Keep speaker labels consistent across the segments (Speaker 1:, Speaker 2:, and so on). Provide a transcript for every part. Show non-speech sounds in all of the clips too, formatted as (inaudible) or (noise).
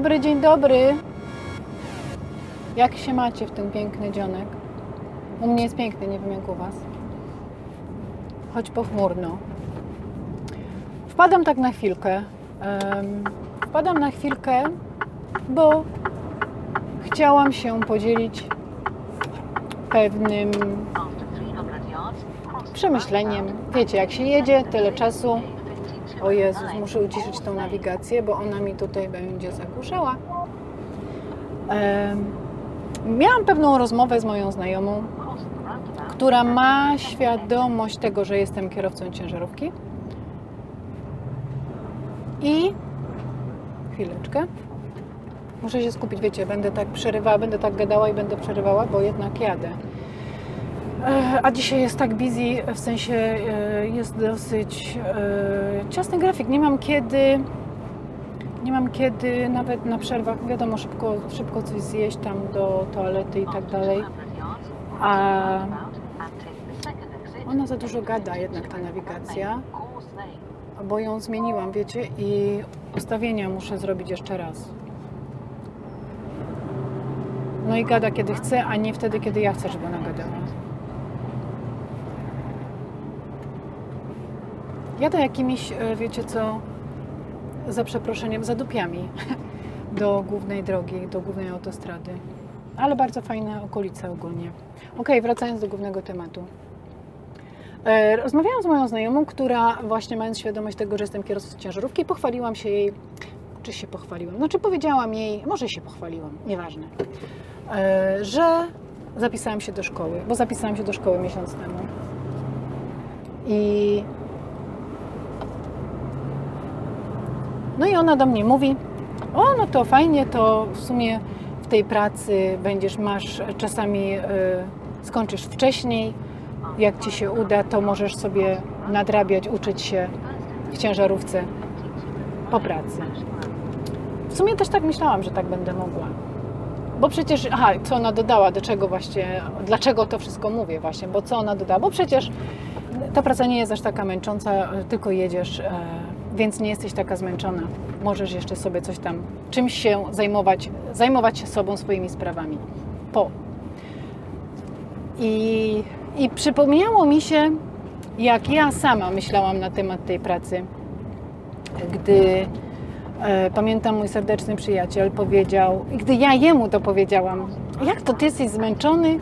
Speaker 1: Dobry, dzień dobry. Jak się macie w ten piękny dzionek? U mnie jest piękny, nie wiem jak u Was. Choć pochmurno. Wpadam tak na chwilkę. wpadam na chwilkę, bo chciałam się podzielić pewnym przemyśleniem. Wiecie, jak się jedzie, tyle czasu. O Jezus, muszę uciszyć tą nawigację, bo ona mi tutaj będzie zagłuszała. Miałam pewną rozmowę z moją znajomą, która ma świadomość tego, że jestem kierowcą ciężarówki. I chwileczkę. Muszę się skupić, wiecie, będę tak przerywała, będę tak gadała i będę przerywała, bo jednak jadę. E, A dzisiaj jest tak busy, w sensie e, jest dosyć e, ciasny grafik. Nie mam kiedy, nie mam kiedy nawet na przerwach, wiadomo, szybko, szybko coś zjeść tam do toalety i tak dalej. A ona za dużo gada jednak ta nawigacja, bo ją zmieniłam, wiecie, i ustawienia muszę zrobić jeszcze raz. No i gada kiedy chce, a nie wtedy, kiedy ja chcę, żeby ona gadała. Jadę jakimiś, e, wiecie co, za przeproszeniem, zadupiami (laughs) do głównej drogi, do głównej autostrady. Ale bardzo fajne okolice ogólnie. Okej, wracając do głównego tematu. E, Rozmawiałam z moją znajomą, która właśnie mając świadomość tego, że jestem kierowcą ciężarówki, pochwaliłam się jej, czy się pochwaliłam, znaczy powiedziałam jej, może się pochwaliłam, nieważne, e, że zapisałam się do szkoły, bo zapisałam się do szkoły miesiąc temu. I No i ona do mnie mówi, o no to fajnie, to w sumie w tej pracy będziesz, masz czasami y, skończysz wcześniej, jak Ci się uda, to możesz sobie nadrabiać, uczyć się w ciężarówce po pracy. W sumie też tak myślałam, że tak będę mogła. Bo przecież, aha, co ona dodała, do czego właśnie, dlaczego to wszystko mówię właśnie, bo co ona dodała, bo przecież ta praca nie jest aż taka męcząca, tylko jedziesz, e, więc nie jesteś taka zmęczona. Możesz jeszcze sobie coś tam, czymś się zajmować, zajmować się sobą, swoimi sprawami. Po. I, I przypomniało mi się, jak ja sama myślałam na temat tej pracy, gdy e, pamiętam mój serdeczny przyjaciel powiedział, i gdy ja jemu to powiedziałam, jak to ty jesteś zmęczony?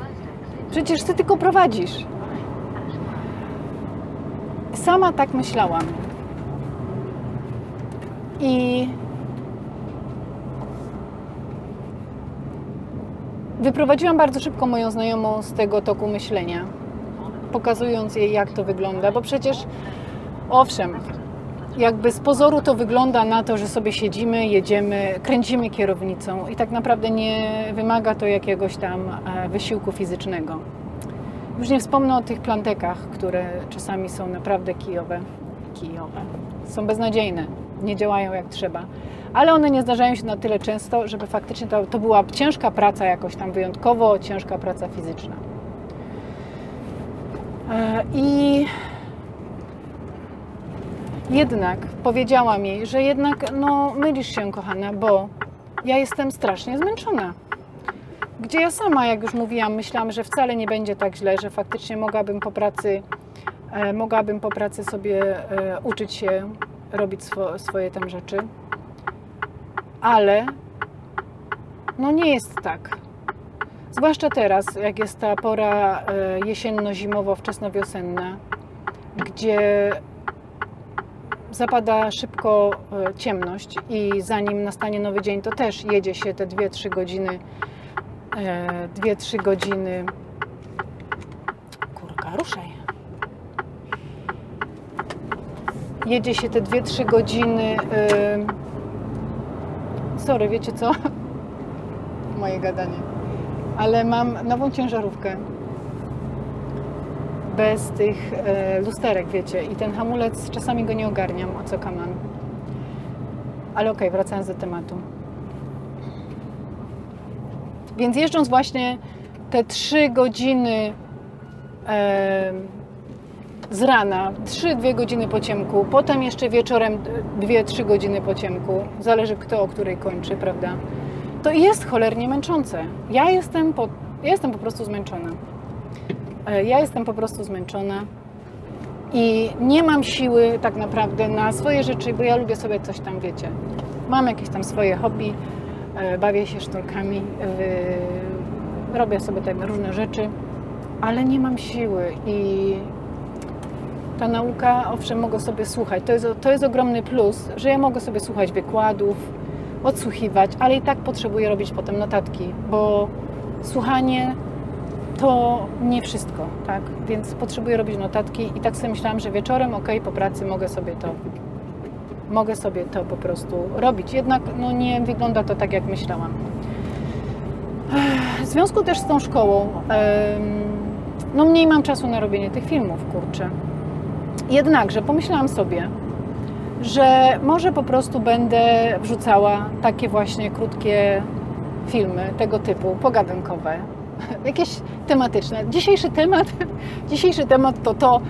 Speaker 1: Przecież ty tylko prowadzisz. Sama tak myślałam. I wyprowadziłam bardzo szybko moją znajomą z tego toku myślenia, pokazując jej, jak to wygląda, bo przecież, owszem, jakby z pozoru to wygląda na to, że sobie siedzimy, jedziemy, kręcimy kierownicą i tak naprawdę nie wymaga to jakiegoś tam e, wysiłku fizycznego. Już nie wspomnę o tych plantekach, które czasami są naprawdę kijowe. Kijowe. Są beznadziejne, nie działają jak trzeba. Ale one nie zdarzają się na tyle często, żeby faktycznie to, to była ciężka praca, jakoś tam wyjątkowo ciężka praca fizyczna. E, I jednak powiedziałam jej, że jednak no, mylisz się, kochana, bo ja jestem strasznie zmęczona. Gdzie ja sama, jak już mówiłam, myślałam, że wcale nie będzie tak źle, że faktycznie mogłabym po pracy, e, mogłabym po pracy sobie e, uczyć się robić swo, swoje tam rzeczy. Ale no nie jest tak. Zwłaszcza teraz, jak jest ta pora e, jesienno-zimowo, wczesnowiosenna, gdzie zapada szybko e, ciemność i zanim nastanie nowy dzień, to też jedzie się te 2-3 godziny. 2-3 godziny. Kurka, ruszaj. Jedzie się te 2-3 godziny. Sorry, wiecie co? (laughs) Moje gadanie. Ale mam nową ciężarówkę bez tych e, lusterek, wiecie, i ten hamulec czasami go nie ogarniam, o co kaman. Ale okej, wracając do tematu. Więc jeżdżąc właśnie te trzy godziny z rana 3-2 godziny po ciemku, potem jeszcze wieczorem 2-3 godziny po ciemku, zależy kto o której kończy, prawda? To jest cholernie męczące. Ja jestem po, ja jestem po prostu zmęczona. E, Ja jestem po prostu zmęczona i nie mam siły tak naprawdę na swoje rzeczy, bo ja lubię sobie coś tam, wiecie. Mam jakieś tam swoje hobby, e, bawię się sztukami, wy- robię sobie tak różne rzeczy, ale nie mam siły i ta nauka, owszem, mogę sobie słuchać. To jest, to jest ogromny plus, że ja mogę sobie słuchać wykładów, odsłuchiwać, ale i tak potrzebuję robić potem notatki, bo słuchanie to nie wszystko, tak? Więc potrzebuję robić notatki i tak sobie myślałam, że wieczorem, ok, po pracy mogę sobie to mogę sobie to po prostu robić. Jednak no, nie wygląda to tak, jak myślałam. W związku też z tą szkołą, no mniej mam czasu na robienie tych filmów, kurczę. Jednakże pomyślałam sobie, że może po prostu będę wrzucała takie właśnie krótkie filmy tego typu, pogadankowe, (laughs) jakieś tematyczne. Dzisiejszy temat, (laughs) dzisiejszy temat to to,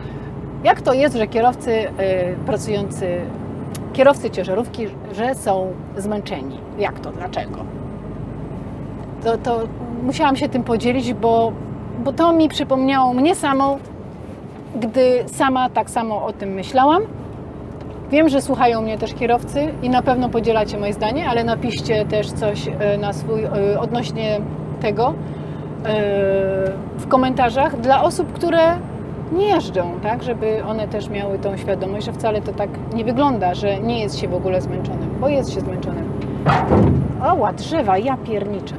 Speaker 1: jak to jest, że kierowcy y, pracujący, kierowcy ciężarówki, że są zmęczeni. Jak to, dlaczego? To, to musiałam się tym podzielić, bo, bo to mi przypomniało mnie samą, gdy sama tak samo o tym myślałam. Wiem, że słuchają mnie też kierowcy i na pewno podzielacie moje zdanie, ale napiszcie też coś e, na swój e, odnośnie tego e, w komentarzach dla osób, które nie jeżdżą, tak, żeby one też miały tą świadomość, że wcale to tak nie wygląda, że nie jest się w ogóle zmęczonym, bo jest się zmęczonym. Oła, drzewa, ja pierniczę.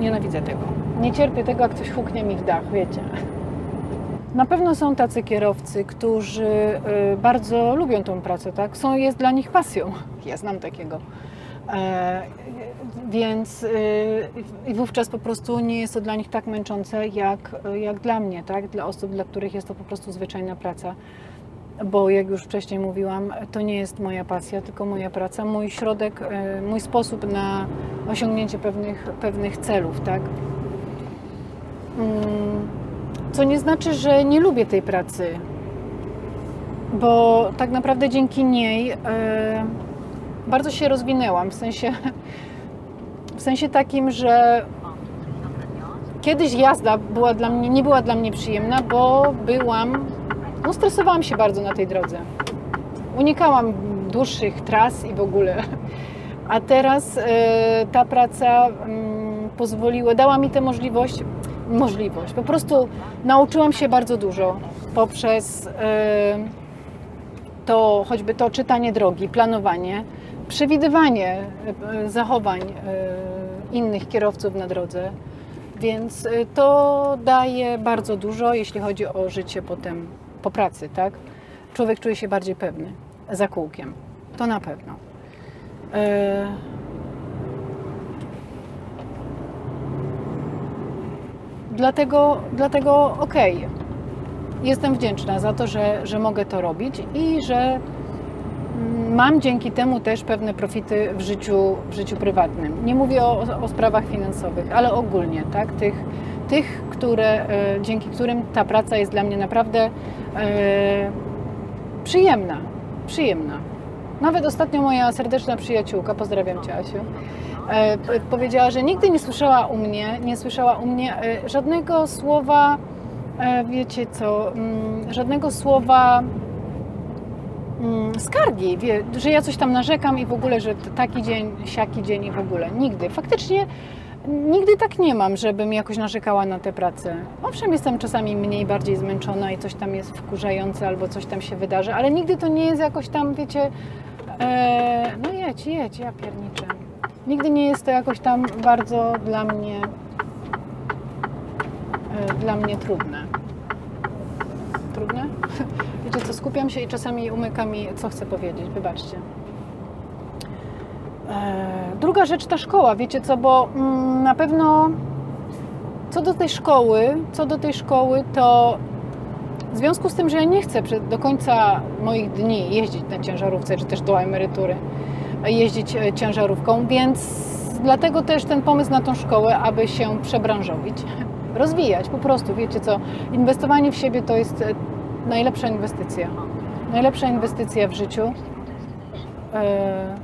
Speaker 1: Nienawidzę tego. Nie cierpię tego, jak coś huknie mi w dach, wiecie. Na pewno są tacy kierowcy, którzy y, bardzo lubią tą pracę, tak? Są, jest dla nich pasją. Ja znam takiego. E, więc i wówczas po prostu nie jest to dla nich tak męczące, jak, jak dla mnie, tak? Dla osób, dla których jest to po prostu zwyczajna praca. Bo jak już wcześniej mówiłam, to nie jest moja pasja, tylko moja praca, mój środek, y, mój sposób na osiągnięcie pewnych, pewnych celów, tak? Mm, co nie znaczy, że nie lubię tej pracy, bo tak naprawdę dzięki niej e, bardzo się rozwinęłam. W sensie, w sensie takim, że kiedyś jazda była dla mnie, nie była dla mnie przyjemna, bo byłam, no stresowałam się bardzo na tej drodze. Unikałam dłuższych tras i w ogóle. A teraz e, ta praca mm, pozwoliła, dała mi tę możliwość, możliwość. Po prostu nauczyłam się bardzo dużo poprzez e, to choćby to czytanie drogi, planowanie, przewidywanie e, zachowań e, innych kierowców na drodze. Więc to daje bardzo dużo, jeśli chodzi o życie potem po pracy, tak? Człowiek czuje się bardziej pewny za kółkiem. To na pewno. Dlatego, dlatego okej, jestem wdzięczna za to, że, że mogę to robić i że mm, mam dzięki temu też pewne profity w życiu, w życiu prywatnym. Nie mówię o, o sprawach finansowych, ale ogólnie, tak? Tych, tych które, e, dzięki którym ta praca jest dla mnie naprawdę e, przyjemna. Przyjemna. Nawet ostatnio moja serdeczna przyjaciółka, pozdrawiam Cię Asiu, e, powiedziała, że nigdy nie słyszała u mnie, nie słyszała u mnie e, żadnego słowa, e, wiecie co, mm, żadnego słowa mm, skargi, że ja coś tam narzekam i w ogóle, że taki dzień, siaki dzień i w ogóle. Nigdy. Faktycznie nigdy tak nie mam, żebym jakoś narzekała na tę pracę. Owszem, jestem czasami mniej, bardziej zmęczona i coś tam jest wkurzające albo coś tam się wydarzy, ale nigdy to nie jest jakoś tam, wiecie, e, no jedź, jedź, ja pierniczę. Nigdy nie jest to jakoś tam bardzo dla mnie e, dla mnie trudne. Trudne? (laughs) Wiecie co, skupiam się i czasami umyka mi, co chcę powiedzieć, wybaczcie. E, Druga rzecz ta szkoła, wiecie co, bo mm, na pewno co do tej szkoły, co do tej szkoły, to w związku z tym, że ja nie chcę do końca moich dni jeździć na ciężarówce, czy też do emerytury jeździć e, ciężarówką, więc dlatego też ten pomysł na tą szkołę, aby się przebranżowić, (laughs) rozwijać po prostu. Wiecie co, inwestowanie w siebie to jest e, najlepsza inwestycja. Najlepsza inwestycja w życiu, e,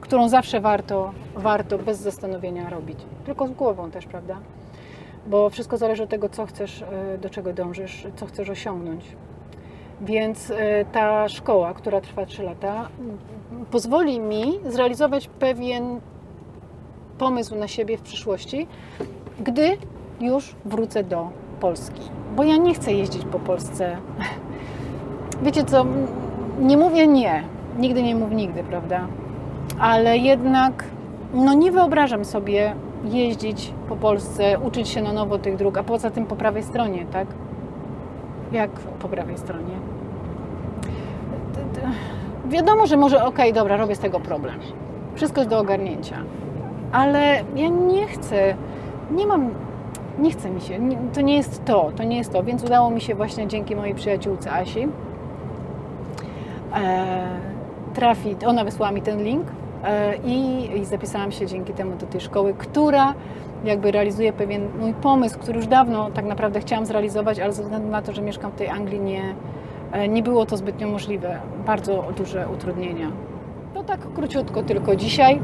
Speaker 1: którą zawsze warto, warto bez zastanowienia robić. Tylko z głową też, prawda? Bo wszystko zależy od tego, co chcesz, e, do czego dążysz, co chcesz osiągnąć. Więc e, ta szkoła, która trwa 3 lata, pozwoli mi zrealizować pewien pomysł na siebie w przyszłości, gdy już wrócę do Polski. Bo ja nie chcę jeździć po Polsce. (laughs) Wiecie co, nie mówię nie. Nigdy nie mów nigdy, prawda? Ale jednak no nie wyobrażam sobie jeździć po Polsce, uczyć się na nowo tych dróg, a poza tym po prawej stronie, tak? Jak po prawej stronie? Wiadomo, że może okej, dobra, robię z tego problem. Wszystko jest do ogarnięcia. Ale ja nie chcę, nie mam, nie chce mi się, to nie jest to, to nie jest to, więc udało mi się właśnie dzięki mojej przyjaciółce Asi e, trafić, ona wysłała mi ten link i, i zapisałam się dzięki temu do tej szkoły, która jakby realizuje pewien mój pomysł, który już dawno tak naprawdę chciałam zrealizować, ale ze względu na to, że mieszkam w tej Anglii, nie, e, nie było to zbytnio możliwe. Bardzo duże utrudnienia. No tak króciutko tylko dzisiaj,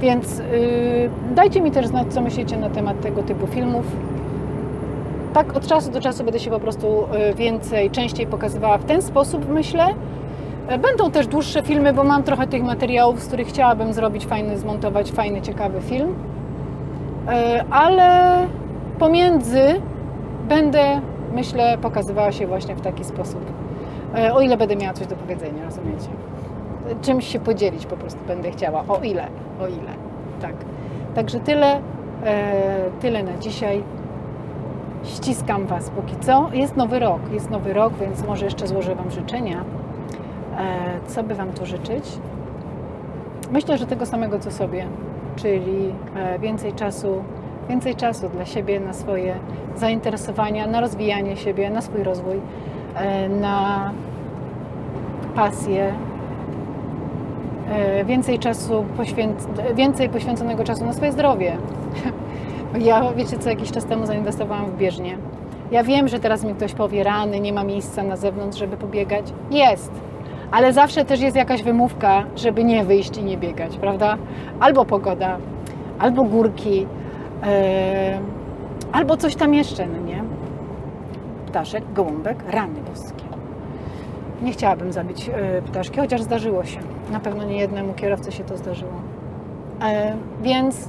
Speaker 1: więc yy, dajcie mi też znać, co myślicie na temat tego typu filmów. Tak od czasu do czasu będę się po prostu y, więcej, częściej pokazywała w ten sposób, myślę. E, Będą też dłuższe filmy, bo mam trochę tych materiałów, z których chciałabym zrobić fajny, zmontować fajny, ciekawy film. E, Ale pomiędzy będę, myślę, pokazywała się właśnie w taki sposób. E, O ile będę miała coś do powiedzenia, rozumiecie? Czymś się podzielić po prostu będę chciała. O ile, o ile. Tak. Także tyle, tyle na dzisiaj. Ściskam Was póki co. Jest nowy rok, jest nowy rok, więc może jeszcze złożę Wam życzenia. E, co by Wam tu życzyć? Myślę, że tego samego co sobie, czyli e, więcej czasu, więcej czasu dla siebie, na swoje zainteresowania, na rozwijanie siebie, na swój rozwój, e, na pasję, więcej czasu, poświęc- więcej poświęconego czasu na swoje zdrowie. (laughs) Ja, wiecie co, jakiś czas temu zainwestowałam w bieżnię. Ja wiem, że teraz mi ktoś powie, rany, nie ma miejsca na zewnątrz, żeby pobiegać. Jest, ale zawsze też jest jakaś wymówka, żeby nie wyjść i nie biegać, prawda? Albo pogoda, albo górki, e, albo coś tam jeszcze, no nie? Ptaszek, gołąbek, rany boskie. Nie chciałabym zabić e, ptaszki, chociaż zdarzyło się. Na pewno nie jednemu kierowcy się to zdarzyło. E, więc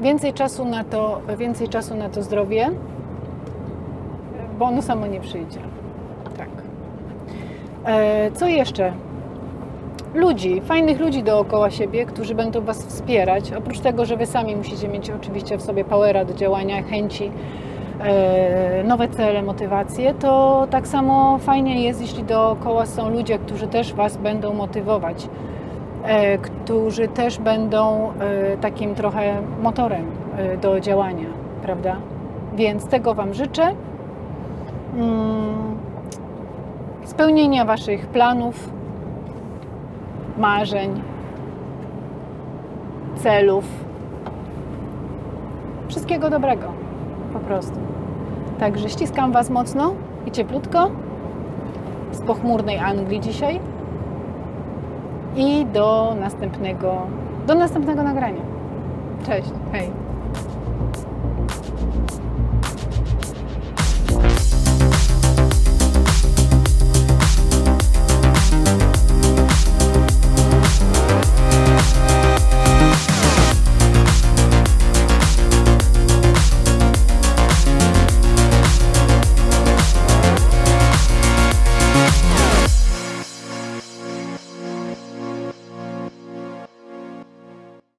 Speaker 1: więcej czasu na to, więcej czasu na to zdrowie, bo ono samo nie przyjdzie. E, co jeszcze? Ludzi, fajnych ludzi dookoła siebie, którzy będą Was wspierać. Oprócz tego, że Wy sami musicie mieć oczywiście w sobie powera do działania, chęci, e, nowe cele, motywacje, to tak samo fajnie jest, jeśli dookoła są ludzie, którzy też Was będą motywować, e, którzy też będą takim trochę motorem do działania, prawda? Więc tego Wam życzę. Spełnienia Waszych planów, marzeń, celów. Wszystkiego dobrego, po prostu. Także ściskam Was mocno i cieplutko z pochmurnej Anglii dzisiaj i do następnego, do następnego nagrania. Cześć, hej.